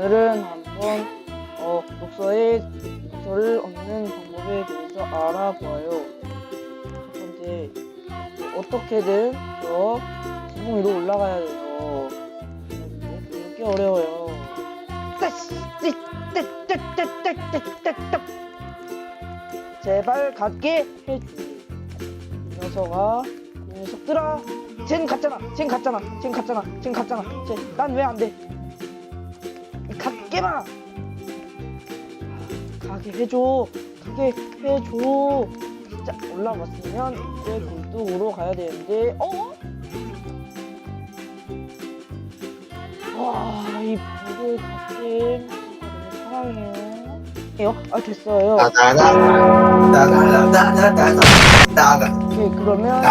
오늘은 한번 어, 독서의 독서를 얻는 방법에 대해서 알아보아요. 첫 번째, 어떻게든 저 지붕 위로 올라가야 돼요. 이렇게 어려워요. 제발 갖게 해줘. 이 녀석아, 이 녀석들아, 쟨 갔잖아, 쟨 갔잖아, 쟨 갔잖아, 쟨 갔잖아. 난왜 안 돼? 갖게마 가게 해줘. 가게 해줘. 진짜 올라왔으면 이제 굴뚝으로 가야 되는데 어? 와이 벽을 갖게 너무 사랑해요. 요? 아 됐어요. 오케이 그러면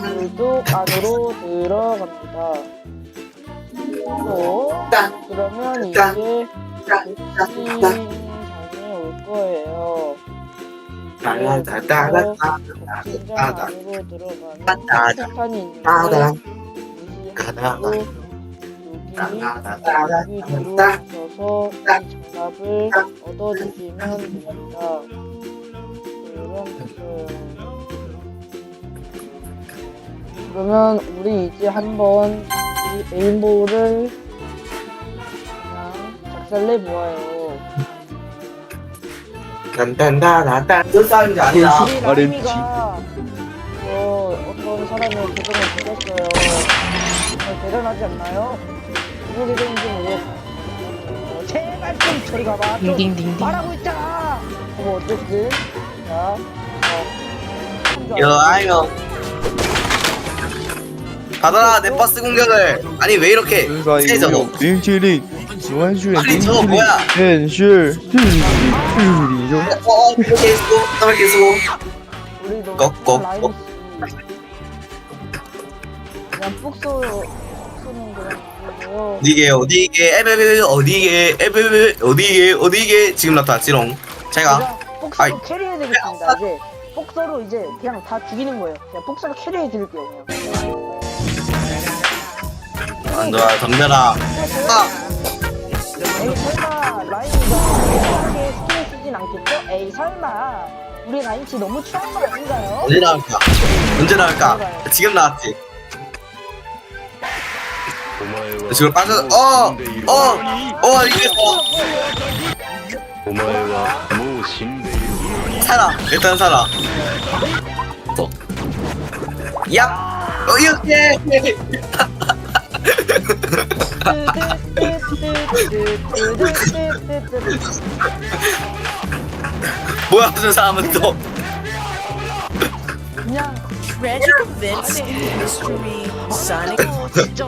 굴뚝 안으로 들어갑니다. 또 그러면 이제 복싱 장에 올 거예요. 복싱장 안으로 들어가면 폭탄이 있는데 무시하고 여기 여기 들어오셔서 이 정답을 얻어주시면 됩니다. 그럼 그러면 우리 이제 한번 이 레인보우를 벌레 뭐예요? 단단다나단 그 뭐 어떤 싸움인지 아니다. 우리 말했지. 라임이가 어, 어떤 사람을 대전에 죽였어요. 뭐 대단하지 않나요? 누구게 되는지 모르겠어요. 어, 제발 좀 저리 가봐. 딩딩딩. 말하고 있잖아. 그거 뭐 어쨌든 자, 어, 여아요. 받아라 네파스 공격을. 아니 왜 이렇게 세죠? 너? 윤칠링 喜欢吃 아니 冰淇 저거 淋， 뭐야 但是是你是你就 어 이렇게 했고 이렇게 했고 우리 너무 꺽, 꺽, 라임 꺽. 씨 그냥 푹쏘 푹쏘는 그런 거고요. 어디게 어디게 에베베 어디게 에베베 어디게 어디게 지금 나타났지롱 제가 제가 아이. 복서로 캐리해 드리겠습니다. 이제 복서로 이제 그냥 다 죽이는 거예요. 그냥 복서로 캐리해 드릴게요. 그냥. 안 좋아 덤벼라 아 에이 설마 라인이가 이렇게 스킬을 쓰진 않겠죠? 에이 설마 우리 라인치 너무 추한 거 아닌가요? 언제 나올까 언제 나올까 지금 나왔지 지금 빠져 어어어 이겼어 お前はもう死んでいる 살아 일단 살아 또. 야 어, 이렇게 뭐야 저 사람은 또 그냥 Tragic events in history. Sonic. 진짜